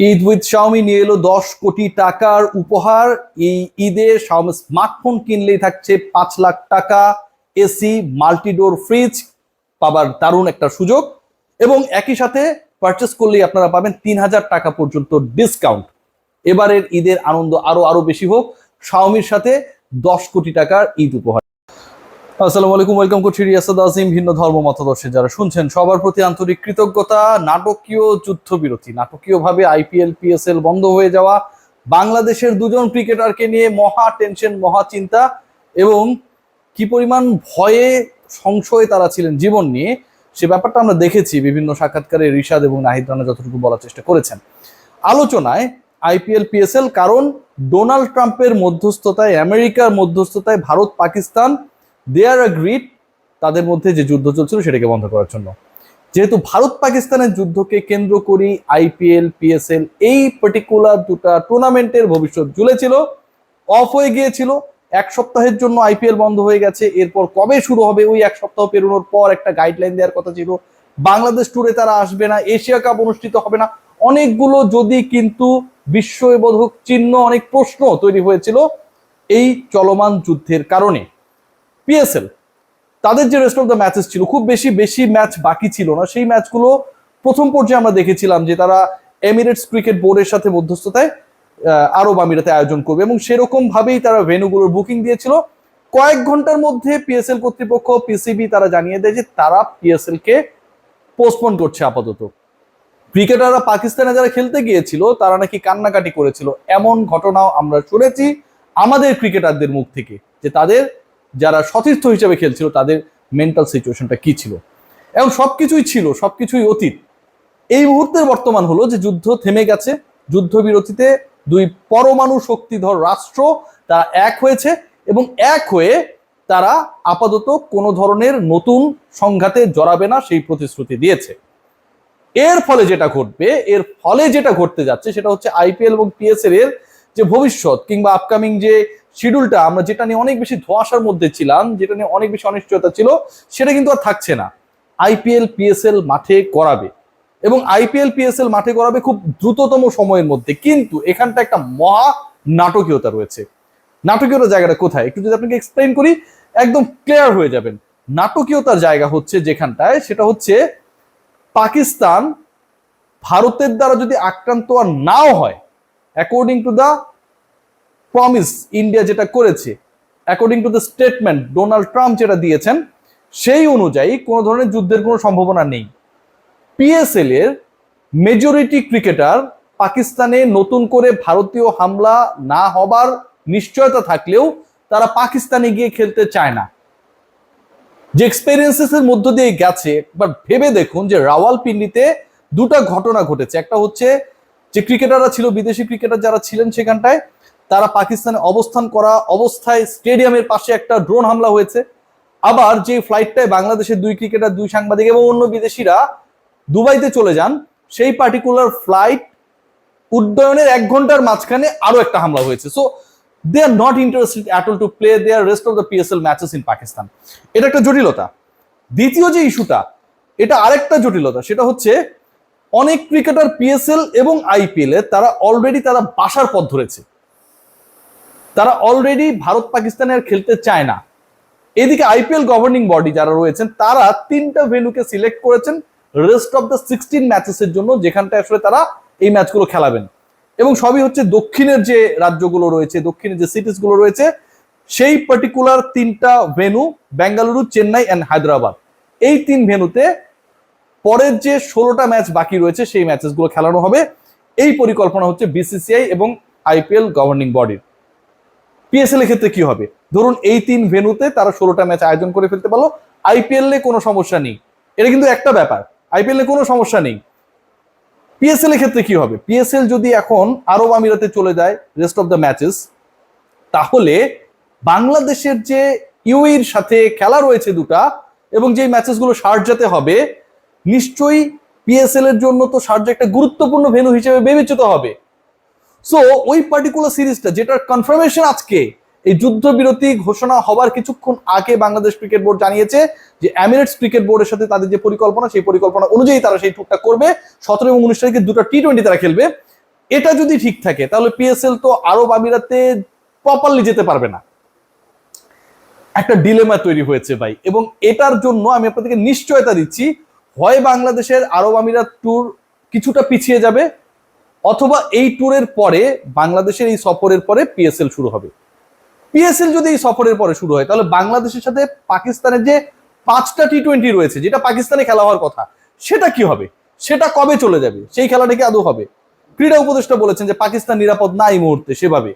Eid with Xiaomi নিয়ে এলো দশ কোটি টাকার উপহার। এই ঈদে শাওমি স্মার্টফোন কিনলেই থাকছে পাঁচ লাখ টাকা, এসি, মাল্টিডোর, ফ্রিজ পাবার দারুণ একটা সুযোগ। এবং একই সাথে পারচেস করলেই আপনারা পাবেন তিন হাজার টাকা পর্যন্ত ডিসকাউন্ট এবারের ঈদের আনন্দ আরও আরও বেশি হোক। শাওমির সাথে দশ কোটি টাকার ঈদ উপহার। আসসালামু আলাইকুম, ওয়েলকাম করছি রিয়াসাদ আজিম, ভিন্ন ধর্ম মতাদর্শে। যারা শুনছেন, সবার প্রতি আন্তরিক কৃতজ্ঞতা, নাটকীয় যুদ্ধবিরতি। নাটকীয়ভাবে আইপিএল, পিএসএল বন্ধ হয়ে যাওয়া, বাংলাদেশের দুজন ক্রিকেটারকে নিয়ে মহা টেনশন, মহা চিন্তা এবং কি পরিমাণ ভয়ে সংশয়ে তারা ছিলেন জীবন নিয়ে, সে ব্যাপারটা আমরা দেখেছি বিভিন্ন সাক্ষাৎকারে রিশাদ এবং নাহিদ রানা যতটুকু বলার চেষ্টা করেছেন। আলোচনায় আইপিএল, পিএসএল, কারণ ডোনাল্ড ট্রাম্পের মধ্যস্থতায়, আমেরিকার মধ্যস্থতায় ভারত পাকিস্তান দেয়ার অ্যাগ্রিড তাদের মধ্যে যে যুদ্ধ চলছিল সেটাকে বন্ধ করার জন্য। যেহেতু ভারত পাকিস্তানের যুদ্ধকে কেন্দ্র করি আইপিএল পিএসএল এই পার্টিকুলার দুটা টুর্নামেন্টের ভবিষ্যৎ ঝুলেছিল অফ হয়ে গিয়েছিল। এক সপ্তাহের জন্য আইপিএল বন্ধ হয়ে গেছে। এরপর কবে শুরু হবে ওই এক সপ্তাহ পেরোনোর পর একটা গাইডলাইন দেওয়ার কথা ছিল। বাংলাদেশ ট্যুরে তারা আসবে না, এশিয়া কাপ অনুষ্ঠিত হবে না। অনেকগুলো যদি কিন্তু বিস্ময়বোধক চিহ্ন, অনেক প্রশ্ন তৈরি হয়েছিল এই চলমান যুদ্ধের কারণে। পিএসএল তাদের যে রেস্ট অফ দ্য ম্যাচেস ছিল, খুব বেশি বেশি ম্যাচ বাকি ছিল না। সেই ম্যাচগুলো প্রথম পর্যায়ে আমরা দেখেছিলাম যে তারা এমিরেটস ক্রিকেট বোর্ডের সাথে মধ্যস্থতায় আরব আমিরাতে আয়োজন করবে এবং সেরকম ভাবেই তারা ভেনুগুলোর বুকিং দিয়েছিল। কয়েক ঘণ্টার মধ্যে পিএসএল কর্তৃপক্ষ পিসিবি তারা জানিয়ে দেয় যে তারা পিএসএল কে পোস্টপোন করছে আপাতত। ক্রিকেটাররা পাকিস্তানে যারা খেলতে গিয়েছিল, তারা নাকি কান্নাকাটি করেছিল। এমন ঘটনাও আমরা শুনেছি আমাদের ক্রিকেটারদের মুখ থেকে, যে তাদের যারা সতীর্থ হিসেবে খেলছিল, তাদের মেন্টাল সিচুয়েশনটা কি ছিল? এবং সবকিছুই ছিল, সবকিছুই অতীত। এই মুহূর্তের বর্তমান হলো যে যুদ্ধ থেমে গেছে। যুদ্ধবিরতিতে দুই পরমাণু শক্তিধর রাষ্ট্র, তারা এক হয়েছে এবং এক হয়ে তারা আপাতত কোনো ধরনের নতুন সংঘাতে জড়াবে না সেই প্রতিশ্রুতি দিয়েছে। এর ফলে যেটা ঘটবে, এর ফলে যেটা ঘটতে যাচ্ছে, সেটা হচ্ছে আইপিএল এবং পিএসএল এর যে ভবিষ্যৎ কিংবা আপকামিং যে শিডিউলটা আমরা যেটা নিয়ে অনেক বেশি ধোঁয়াশার মধ্যে ছিলাম, যেটা নিয়ে অনেক বেশি অনিশ্চয়তা ছিল, সেটা কিন্তু আর থাকছে না। আইপিএল পিএসএল মাঠে করাবে। এবং আইপিএল পিএসএল মাঠে করাবে খুব দ্রুততম সময়ের মধ্যে। কিন্তু এখানটা একটা মহা নাটকীয়তা রয়েছে। নাটকীয়তার জায়গাটা কোথায়? একটু যদি আপনাকে এক্সপ্লেন করি, একদম ক্লিয়ার হয়ে যাবেন। নাটকীয়তার জায়গা হচ্ছে যেখানটায়, সেটা হচ্ছে পাকিস্তান ভারতের দ্বারা যদি আক্রান্ত আর নাও হয় according to the promise India যেটা করেছে according to the statement Donald Trump যেটা দিয়েছেন, সেই অনুযায়ী কোনো ধরনের যুদ্ধের কোনো সম্ভাবনা নেই। পিএসএল এর মেজরিটি ক্রিকেটার পাকিস্তানে নতুন করে ভারতীয় হামলা না হবার নিশ্চয়তা থাকলেও তারা পাকিস্তানে গিয়ে খেলতে চায় না। যে এক্সপেরিয়েন্সেস এর মধ্য দিয়ে গেছে একবার ভেবে দেখুন যে রাওয়ালপিন্ডিতে দুটা ঘটনা ঘটেছে। একটা হচ্ছে যে ক্রিকেটাররা ছিল, বিদেশি ক্রিকেটার যারা ছিলেন সেখানটায়, তারা পাকিস্তানে অবস্থান করা অবস্থায় স্টেডিয়ামের পাশে একটা ড্রোন হামলা হয়েছে। আবার যে ফ্লাইটটায় বাংলাদেশের দুই ক্রিকেটার, দুই সাংবাদিক এবং অন্য বিদেশিরা দুবাইতে চলে যান, সেই পার্টিকুলার ফ্লাইট উড্ডয়নের এক ঘণ্টার মাঝখানে আরও একটা হামলা হয়েছে। So they are not interested at all to play their rest of the PSL matches in Pakistan এটা একটা জটিলতা। দ্বিতীয় যে ইস্যুটা এটা আরেকটা জটিলতা, সেটা হচ্ছে অনেক ক্রিকেটার পিএসএল এবং আইপিএল এ তারা অলরেডি তারা বাসার পথ ধরেছে। তারা অলরেডি ভারত পাকিস্তানে আর খেলতে চায় না। এদিকে আইপিএল গভর্নিং বডি যারা রয়েছেন, তারা তিনটা ভেন্যুকে সিলেক্ট করেছেন রেস্ট অফ দ্য সিক্সটিন ম্যাচেসের জন্য, যেখানটায় আসলে তারা এই ম্যাচগুলো খেলাবেন। এবং সবই হচ্ছে দক্ষিণের যে রাজ্যগুলো রয়েছে, দক্ষিণের যে সিটিসগুলো রয়েছে, সেই পার্টিকুলার তিনটা ভেনু বেঙ্গালুরু, চেন্নাই অ্যান্ড হায়দ্রাবাদ। এই তিন ভেনুতে পরের যে ষোলোটা ম্যাচ বাকি রয়েছে, সেই ম্যাচেসগুলো খেলানো হবে। এই পরিকল্পনা হচ্ছে বিসিসিআই এবং আইপিএল গভর্নিং বডির পিএসএল এর ক্ষেত্রে কি হবে? ধরুন এই তিন ভেনুতে তারা ষোলোটা ম্যাচ আয়োজন করে ফেলতে পারল। আইপিএল এ কোনো সমস্যা নেই। এটা কিন্তু একটা ব্যাপার। আইপিএল এ কোনো সমস্যা নেই। পিএসএল এর ক্ষেত্রে কি হবে? পিএসএল যদি এখন আরব আমিরাতে চলে যায় রেস্ট অফ দ্য ম্যাচেস তাহলে বাংলাদেশের যে ইউএর সাথে খেলা রয়েছে দুটা এবং যে ম্যাচেসগুলো শারজাতে হবে নিশ্চয়ই পিএসএল এর জন্য তো শারজা একটা গুরুত্বপূর্ণ ভেন্যু হিসেবে বিবেচিত হবে। সো ওই পার্টিকুলার সিরিজটা যেটার কনফার্মেশন আজকে, এই যুদ্ধবিরতি ঘোষণা হবার কিছুক্ষণ আগে বাংলাদেশ ক্রিকেট বোর্ড জানিয়েছে যে এমিরেটস ক্রিকেট বোর্ডের সাথে তাদের যে পরিকল্পনা, সেই পরিকল্পনা অনুযায়ী তারা সেই টুকটা করবে। সতেরো এবং উনিশ তারিখে দুটো টি টোয়েন্টি তারা খেলবে। এটা যদি ঠিক থাকে, তাহলে পিএসএল তো আরব আমিরাতে প্রপারলি যেতে পারবে না। একটা ডিলেমা তৈরি হয়েছে ভাই। এবং এটার জন্য আমি আপনাদেরকে নিশ্চয়তা দিচ্ছি হয় বাংলাদেশের আরব আমিরাত ট্যুর কিছুটা পিছিয়ে যাবে, অথবা এই ট্যুরের পরে বাংলাদেশের এই সফরের পরে পিএসএল শুরু হবে। পিএসএল যদি এই সফরের পরে শুরু হয়, তাহলে বাংলাদেশের সাথে পাকিস্তানের যে পাঁচটা টি টোয়েন্টি রয়েছে, যেটা পাকিস্তানে খেলা হওয়ার কথা, সেটা কি হবে? সেটা কবে চলে যাবে? সেই খেলাটা কি আদৌ হবে? ক্রীড়া উপদেষ্টা বলেছেন যে পাকিস্তান নিরাপদ না এই মুহূর্তে, সেভাবে।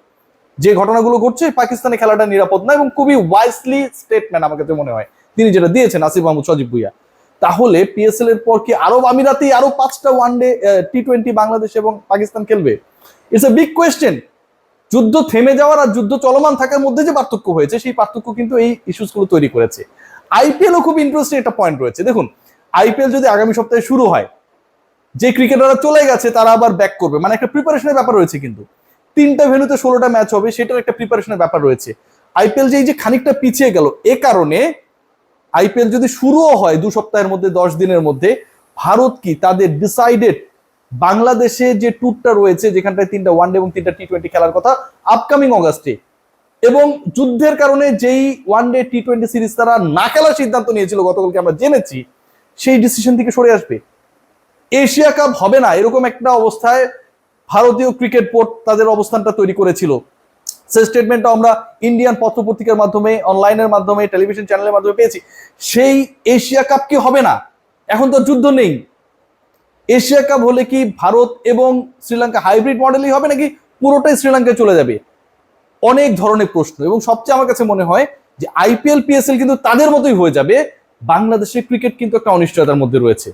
যে ঘটনাগুলো ঘটছে, পাকিস্তানে খেলাটা নিরাপদ না এবং খুবই ওয়াইসলি স্টেটমেন্ট আমার কাছে মনে হয়। তিনি যেটা দিয়েছেন, আসিফ মাহমুদ, সজীব ভুইয়া। তাহলে পিএসএল এর পর কি আরব আমিরাতেই আরও পাঁচটা ওয়ানডে টি টোয়েন্টি বাংলাদেশ এবং পাকিস্তান খেলবে? ইটস এ বিগ কোয়েশ্চেন যুদ্ধ থেমে যাওয়ার আর যুদ্ধ চলমান থাকার মধ্যে যে পার্থক্য হয়েছে, সেই পার্থক্য কিন্তু এই ইস্যুসগুলো তৈরি করেছে। আইপিএলও খুব ইন্টারেস্টিং একটা পয়েন্ট রয়েছে। দেখুন আইপিএল যদি আগামী সপ্তাহে শুরু হয়, যে ক্রিকেটাররা চলে গেছে, তারা আবার ব্যাক করবে। মানে একটা প্রিপারেশনের ব্যাপার রয়েছে কিন্তু। তিনটা ভেন্যুতে ষোলোটা ম্যাচ হবে সেটার একটা প্রিপারেশনের ব্যাপার রয়েছে। আইপিএল যে এই যে খানিকটা পিছিয়ে গেল, এ কারণে আইপিএল যদি শুরুও হয় দু সপ্তাহের মধ্যে, দশ দিনের মধ্যে, ভারত কি তাদের ডিসাইডেড বাংলাদেশে যে ট্যুরটা রয়েছে, যেখানটায় তিনটা ওয়ানডে এবং তিনটা টি টোয়েন্টি খেলার কথা আপকামিং অগাস্টে এবং যুদ্ধের কারণে যেই ওয়ানডে টি টোয়েন্টি সিরিজ তারা না খেলার সিদ্ধান্ত নিয়েছিল, গতকালকে আমরা জেনেছি, সেই ডিসিশন থেকে সরে আসবে। এশিয়া কাপ হবে না, এরকম একটা অবস্থায় ভারতীয় ক্রিকেট বোর্ড তাদের অবস্থানটা তৈরি করেছিল। সেই স্টেটমেন্টটা আমরা ইন্ডিয়ান পত্রপত্রিকার মাধ্যমে অনলাইনের মাধ্যমে টেলিভিশন চ্যানেলের মাধ্যমে পেয়েছি। সেই এশিয়া কাপ কি হবে না? এখন তো যুদ্ধ নেই। এশিয়া কাপ হলে কি ভারত এবং শ্রীলঙ্কা হাইব্রিড মডেলই হবে নাকি পুরোটাই শ্রীলঙ্কায় চলে যাবে? অনেক ধরনের প্রশ্ন। এবং সবচেয়ে আমার কাছে মনে হয় যে আইপিএল পিএসএল কিন্তু তাদের মতোই হয়ে যাবে। বাংলাদেশের ক্রিকেট কিন্তু একটা অনিশ্চয়তার মধ্যে রয়েছে।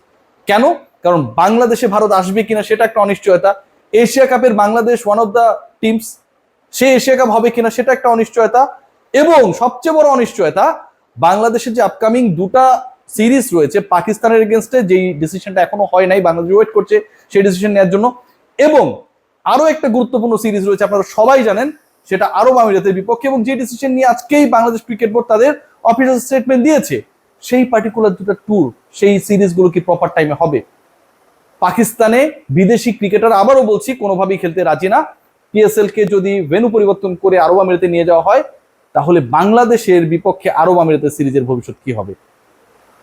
কেন? কারণ বাংলাদেশে ভারত আসবে কিনা সেটা একটা অনিশ্চয়তা। এশিয়া কাপের Bangladesh one of the teams say Asia cup হবে কিনা সেটা একটা অনিশ্চয়তা। এবং সবচেয়ে বড় অনিশ্চয়তা, বাংলাদেশের যে আপকামিং দুটা সিরিজ রয়েছে পাকিস্তানের এগেনস্টে যেই ডিসিশনটা এখনও হয় নাই বাংলাদেশ ওয়েট করছে সেই ডিসিশন নেওয়ার জন্য। এবং আরও একটা গুরুত্বপূর্ণ সিরিজ রয়েছে, আপনারা সবাই জানেন, সেটা আরব আমিরাতের বিপক্ষে। এবং যে ডিসিশন নিয়ে আজকেই বাংলাদেশ ক্রিকেট বোর্ড তাদের অফিসিয়াল স্টেটমেন্ট দিয়েছে, সেই পার্টিকুলার দুটো ট্যুর সেই সিরিজগুলো কি প্রপার টাইমে হবে? পাকিস্তানে বিদেশি ক্রিকেটার আবারও বলছি, কোনোভাবেই খেলতে রাজি না। পিএসএল কে যদি ভেনু পরিবর্তন করে আরব আমিরাতে নিয়ে যাওয়া হয়, তাহলে বাংলাদেশের বিপক্ষে আরব আমিরাতের সিরিজের ভবিষ্যৎ কি হবে?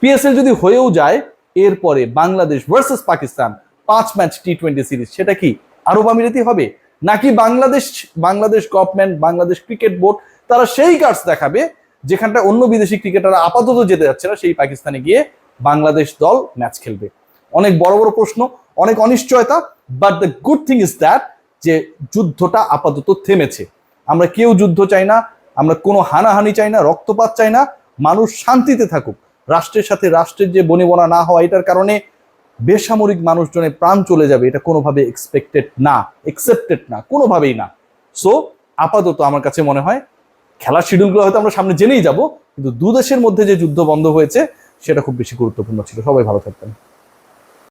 পিএসএল যদি হয়েও যায়, এরপরে বাংলাদেশ ভার্সেস পাকিস্তান, পাঁচ ম্যাচ টি টোয়েন্টি সিরিজ সেটা কি আরব আমিরাতি হবে? নাকি Bangladesh Bangladesh government Bangladesh cricket board তারা সেই কার্ডস দেখাবে, যেখানটা অন্য বিদেশি ক্রিকেটাররা আপাতত যেতে যাচ্ছে না, সেই পাকিস্তানে গিয়ে বাংলাদেশ দল ম্যাচ খেলবে? অনেক বড় বড় প্রশ্ন, অনেক অনিশ্চয়তা but the good thing is that যে যুদ্ধটা আপাতত থেমেছে। আমরা কেউ যুদ্ধ চাই না, আমরা কোনো হানাহানি চাই না, রক্তপাত চাই না, মানুষ শান্তিতে থাকুক। রাষ্ট্রের সাথে রাষ্ট্রের যে বনিবনা না হওয়া, এটার কারণে বেসামরিক মানুষজনের প্রাণ চলে যাবে, এটা কোনোভাবে এক্সপেক্টেড না একসেপ্টেড না, কোনোভাবেই না। সো আপাতত আমার কাছে মনে হয়, খেলার শিডিউলগুলো হয়তো আমরা সামনে জেনেই যাব, কিন্তু দু দেশের মধ্যে যে যুদ্ধ বন্ধ হয়েছে, সেটা খুব বেশি গুরুত্বপূর্ণ ছিল। সবাই ভালো থাকবেন।